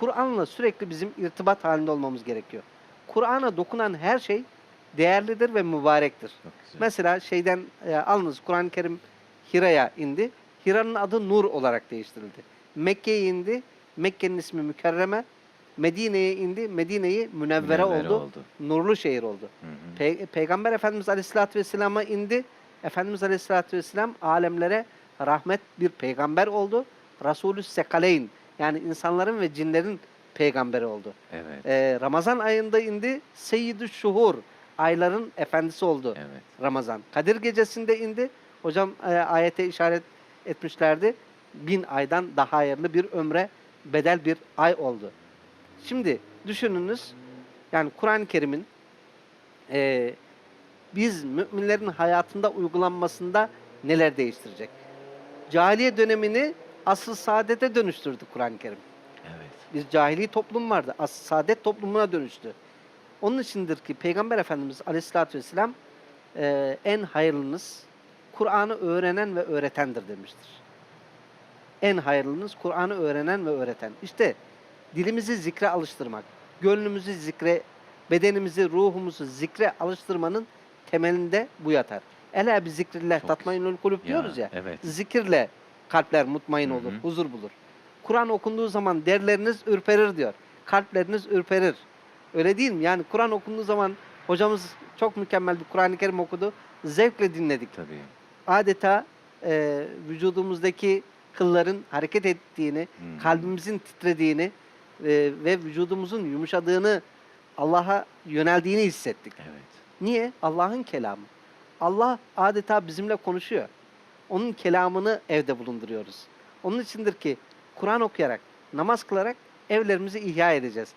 Kur'an'la sürekli bizim irtibat halinde olmamız gerekiyor. Kur'an'a dokunan her şey değerlidir ve mübarektir. Mesela şeyden e, alınız Kur'an-ı Kerim Hira'ya indi. Hira'nın adı Nur olarak değiştirildi. Mekke'ye indi. Mekke'nin ismi Mükerreme. Medine'ye indi. Medine'yi Münevvere, Münevvere oldu. oldu. Nurlu şehir oldu. Hı hı. Pe- Peygamber Efendimiz Aleyhisselatü Vesselam'a indi. Efendimiz Aleyhisselatü Vesselam alemlere rahmet bir peygamber oldu. Resulü Sekaleyn yani insanların ve cinlerin peygamberi oldu. Evet. Ee, Ramazan ayında indi. Seyyidü Şuhur ayların efendisi oldu. Evet. Ramazan. Kadir gecesinde indi. Hocam e, ayete işaret etmişlerdi. Bin aydan daha hayırlı bir ömre bedel bir ay oldu. Şimdi düşününüz yani Kur'an-ı Kerim'in e, biz müminlerin hayatında uygulanmasında neler değiştirecek? Cahiliye dönemini asıl saadete dönüştürdü Kur'an-ı Kerim. Evet. Bir cahili toplum vardı. Asıl saadet toplumuna dönüştü. Onun içindir ki Peygamber Efendimiz Aleyhisselatü Vesselam e, en hayırlınız Kur'an'ı öğrenen ve öğretendir demiştir. En hayırlınız Kur'an'ı öğrenen ve öğreten. İşte dilimizi zikre alıştırmak, gönlümüzü zikre, bedenimizi, ruhumuzu zikre alıştırmanın temelinde bu yatar. Ela bir zikrillah tatmainul kulüp diyoruz ya. Evet. Zikirle kalpler mutmain Hı olur, hı. huzur bulur. Kur'an okunduğu zaman derleriniz ürperir diyor. Kalpleriniz ürperir. Öyle değil mi? Yani Kur'an okunduğu zaman hocamız çok mükemmel bir Kur'an-ı Kerim okudu. Zevkle dinledik. Tabii. Adeta e, vücudumuzdaki kılların hareket ettiğini, Hı. kalbimizin titrediğini e, ve vücudumuzun yumuşadığını, Allah'a yöneldiğini hissettik. Evet. Niye? Allah'ın kelamı. Allah adeta bizimle konuşuyor. Onun kelamını evde bulunduruyoruz. Onun içindir ki Kur'an okuyarak, namaz kılarak evlerimizi ihya edeceğiz.